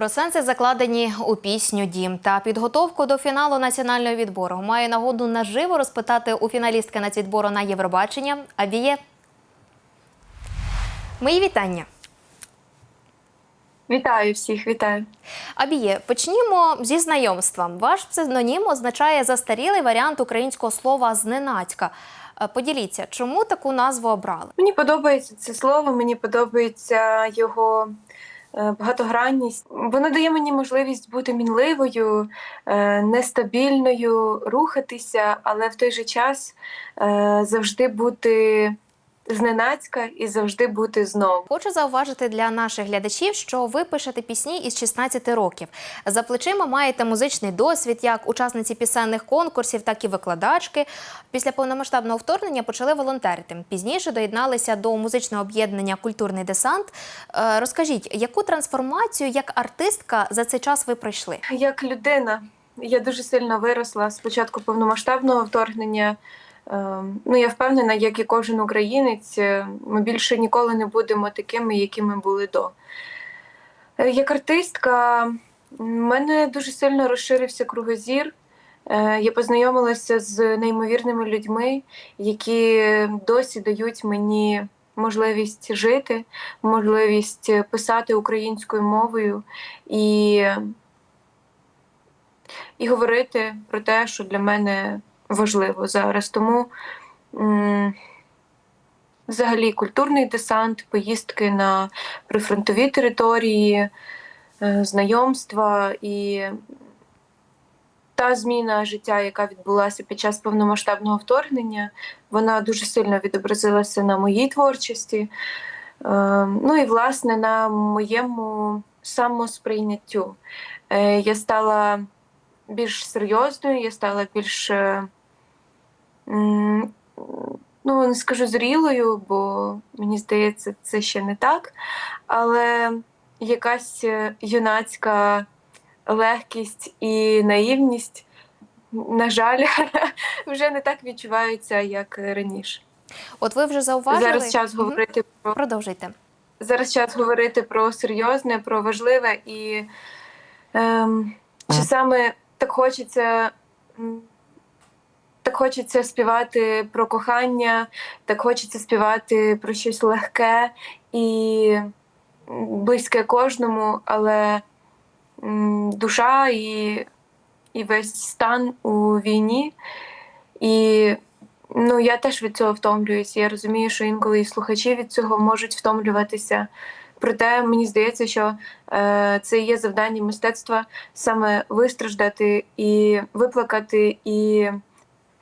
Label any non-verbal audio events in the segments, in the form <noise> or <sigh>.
Про сенси закладені у пісню Дім та підготовку до фіналу національного відбору. Маю нагоду наживо розпитати у фіналістки нацвідбору на Євробачення Абіє. Мої вітання. Вітаю всіх, вітаю. Абіє, почнімо зі знайомства. Ваш псевдонім означає застарілий варіант українського слова зненацька. Е, Поділіться, чому таку назву обрали? Мені подобається це слово, мені подобається його багатогранність. Воно дає мені можливість бути мінливою, е, нестабільною, рухатися, але в той же час е, завжди бути зненацька і завжди бути знову. Хочу зауважити для наших глядачів, що ви пишете пісні із 16 років. За плечима маєте музичний досвід як учасниці пісенних конкурсів, так і викладачки. Після повномасштабного вторгнення почали волонтерити. Пізніше доєдналися до музичного об'єднання Культурний десант. Е, Розкажіть, яку трансформацію як артистка за цей час ви пройшли? Як людина, я дуже сильно виросла з початку повномасштабного вторгнення. Ем, Ну, я впевнена, як і кожен українець, е, ми більше ніколи не будемо такими, якими були до. Е, Як артистка, в мене дуже сильно розширився кругозір. Е, Я познайомилася з неймовірними людьми, які досі дають мені можливість жити, можливість писати українською мовою і, і говорити про те, що для мене важливо зараз. Тому взагалі культурний десант, поїздки на прифронтові території, е, знайомства і та зміна життя, яка відбулася під час повномасштабного вторгнення, вона дуже сильно відобразилася на моїй творчості. Е, Ну і власне на моєму самосприйняттю. Е, Я стала більш серйозною, я стала більш ну, не скажу зрілою, бо мені здається, це ще не так. Але якась е, юнацька легкість і наївність, на жаль, <laughs> вже не так відчуваються, як раніше. От ви вже зауважили Зараз час говорити про Продовжуйте. зараз час говорити про серйозне, про важливе і ем, часами так хочеться. Хочеться співати про кохання, так хочеться співати про щось легке і близьке кожному, але душа і, і весь стан у війні. І ну, я теж від цього втомлююсь. Я розумію, що інколи і слухачі від цього можуть втомлюватися. Проте мені здається, що е, це є завдання мистецтва саме вистраждати і виплакати, і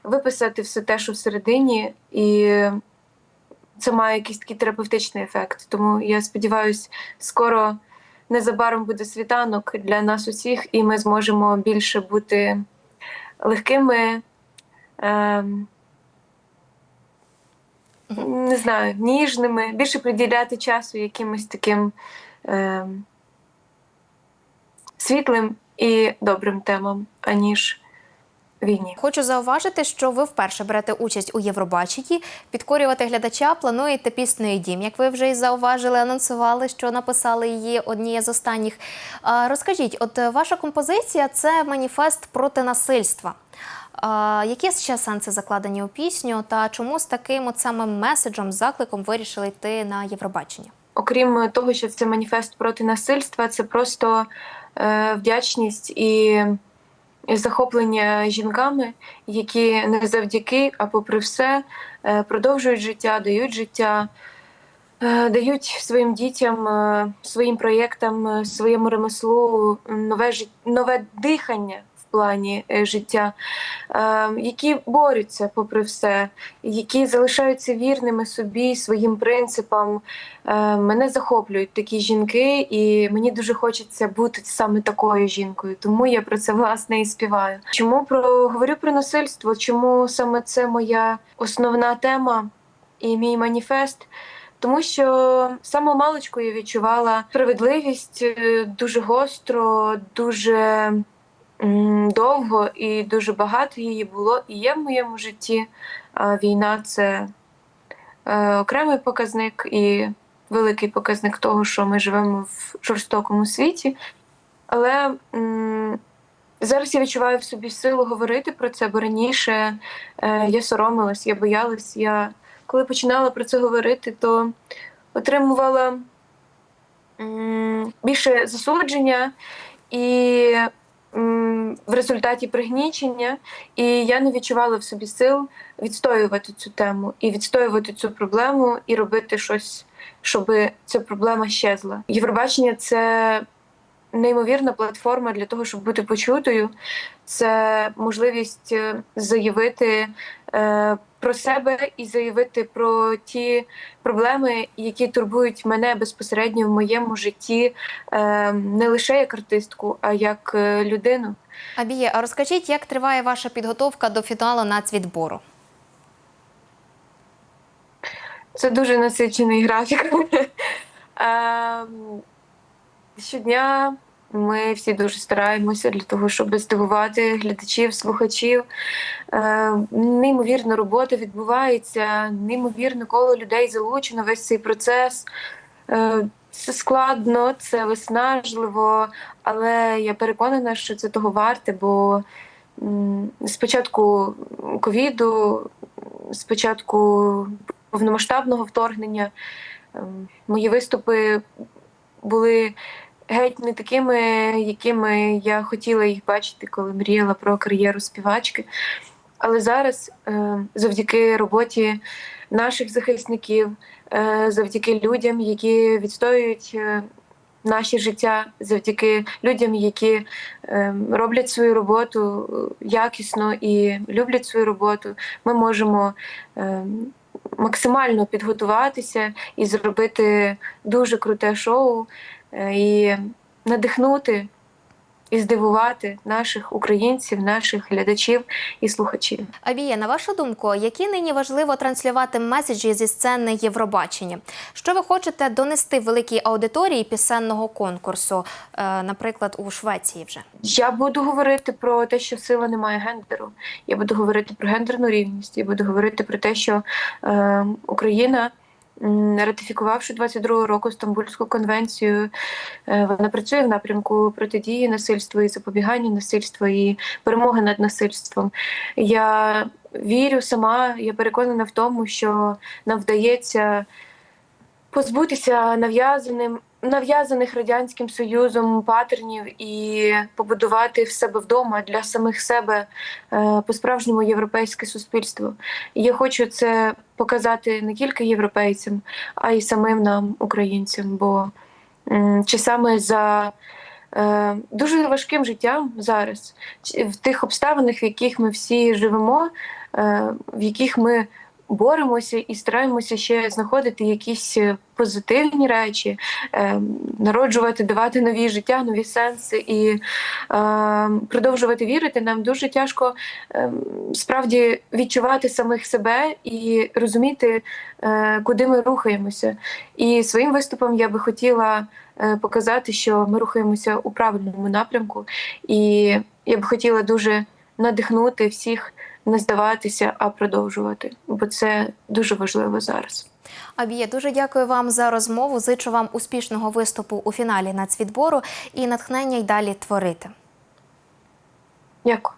виписати все те, що всередині, і це має якийсь такий терапевтичний ефект. Тому я сподіваюся, скоро незабаром буде світанок для нас усіх, і ми зможемо більше бути легкими. ем, не знаю, ніжними, більше приділяти часу якимось таким е, світлим і добрим темам, аніж війні. Хочу зауважити, що ви вперше берете участь у Євробаченні. Підкорювати глядача плануєте піснею дім. Як ви вже і зауважили, анонсували, що написали її однією з останніх. Розкажіть, от е, ваша композиція це маніфест проти насильства. Які ще сенси закладені у пісню, та чому з таким от самим меседжем, закликом вирішили йти на Євробачення? Окрім того, що це маніфест проти насильства, це просто е, вдячність і захоплення жінками, які не завдяки, а попри все е, продовжують життя, дають життя, е, дають своїм дітям, е, своїм проєктам, своєму ремеслу нове, нове дихання. Плані е, життя, е, які борються попри все, які залишаються вірними собі, своїм принципам, Е, Мене захоплюють такі жінки, і мені дуже хочеться бути саме такою жінкою. Тому я про це власне і співаю. Чому про говорю про насильство? Чому саме це моя основна тема і мій маніфест? Тому що саме маличку я відчувала справедливість дуже гостро, дуже довго і дуже багато її було і є в моєму житті. Війна це е, окремий показник і великий показник того, що ми живемо в жорстокому світі. Але зараз я відчуваю в собі силу говорити про це, бо раніше е, я соромилась, я боялась. Я коли починала про це говорити, то отримувала більше засудження і в результаті пригнічення, і я не відчувала в собі сил відстоювати цю тему і відстоювати цю проблему і робити щось, щоб ця проблема щезла. Євробачення це неймовірна платформа для того, щоб бути почутою. Це можливість е, заявити е, про себе і заявити про ті проблеми, які турбують мене безпосередньо в моєму житті, е, не лише як артистку, а як е, людину. Абіє, а розкажіть, як триває ваша підготовка до фіналу нацвідбору? Це дуже насичений графік. <laughs> Ем, Щодня ми всі дуже стараємося для того, щоб здивувати глядачів, слухачів. Е, Неймовірна робота відбувається, неймовірно коло людей залучено весь цей процес. Е, Це складно, це виснажливо, але я переконана, що це того варте, бо спочатку ковіду, спочатку повномасштабного вторгнення ем, мої виступи були геть не такими, якими я хотіла їх бачити, коли мріяла про кар'єру співачки. Але зараз, е, завдяки роботі наших захисників, е, завдяки людям, які відстоюють е, наше життя, завдяки людям, які роблять свою роботу якісно і люблять свою роботу, ми можемо максимально підготуватися і зробити дуже круте шоу і надихнути і здивувати наших українців, наших глядачів і слухачів. Абіє, на вашу думку, які нині важливо транслювати меседжі зі сцени Євробачення? Що ви хочете донести великій аудиторії пісенного конкурсу, е, наприклад, у Швеції вже? Я буду говорити про те, що сила не має гендеру. Я буду говорити про гендерну рівність. Я буду говорити про те, що е, Україна. Ратифікувавши 22 року Стамбульську конвенцію, е, вона працює в напрямку протидії насильству і запобігання насильству і перемоги над насильством. Я вірю сама, я переконана в тому, що нам вдається позбутися нав'язаним нав'язаних радянським союзом патернів і побудувати в себе вдома для самих себе е, по-справжньому європейське суспільство. Я хочу це показати не тільки європейцям, а й самим нам, українцям. Бо м, часами за е, дуже важким життям зараз, в тих обставинах, в яких ми всі живемо, е, в яких ми боремося і стараємося ще знаходити якісь е, позитивні речі, е, народжувати, давати нові життя, нові сенси і е, продовжувати вірити. Нам дуже тяжко справді відчувати самих себе і розуміти, куди ми рухаємося. І своїм виступом я би хотіла показати, що ми рухаємося у правильному напрямку, і я б хотіла дуже надихнути всіх не здаватися, а продовжувати, бо це дуже важливо зараз. Абіє, дуже дякую вам за розмову. Зичу вам успішного виступу у фіналі нацвідбору і натхнення й далі творити. Дякую.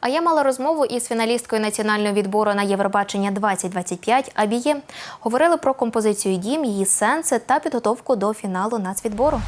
А я мала розмову із фіналісткою національного відбору на Євробачення 2025 Абіє. Говорили про композицію дім, її сенси та підготовку до фіналу нацвідбору.